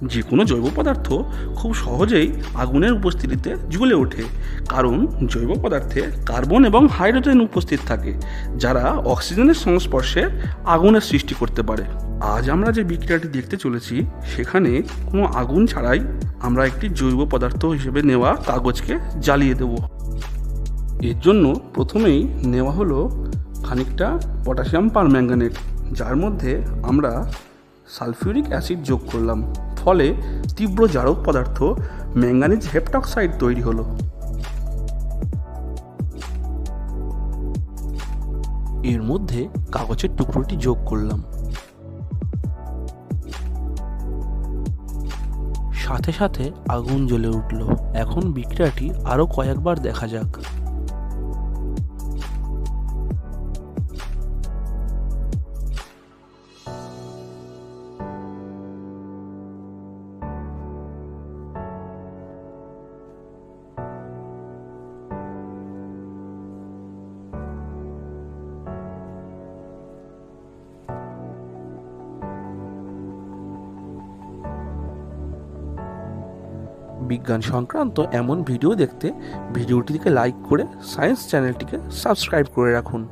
যে কোনো জৈব পদার্থ খুব সহজেই আগুনের উপস্থিতিতে জ্বলে ওঠে, কারণ জৈব পদার্থে কার্বন এবং হাইড্রোজেন উপস্থিত থাকে, যারা অক্সিজেনের সংস্পর্শে আগুনের সৃষ্টি করতে পারে। আজ আমরা যে বিক্রিয়াটি দেখতে চলেছি, সেখানে কোনো আগুন ছাড়াই আমরা একটি জৈব পদার্থ হিসেবে নেওয়া কাগজকে জ্বালিয়ে দেব। এর জন্য প্রথমেই নেওয়া হলো খানিকটা পটাশিয়াম পারম্যাঙ্গানেট, যার মধ্যে আমরা সালফিউরিক অ্যাসিড যোগ করলাম। ফলে তীব্র জারক পদার্থ ম্যাঙ্গানিজ হেপটক্সাইড তৈরি হলো। এর মধ্যে কাগজের টুকরোটি যোগ করলাম। সাথে সাথে আগুন জ্বলে উঠল। এখন বিক্রিয়াটি আরও কয়েকবার দেখা যাক। বিজ্ঞান সংক্রান্ত এমন ভিডিও দেখতে ভিডিওটিকে লাইক করে সায়েন্স চ্যানেলটিকে সাবস্ক্রাইব করে রাখুন।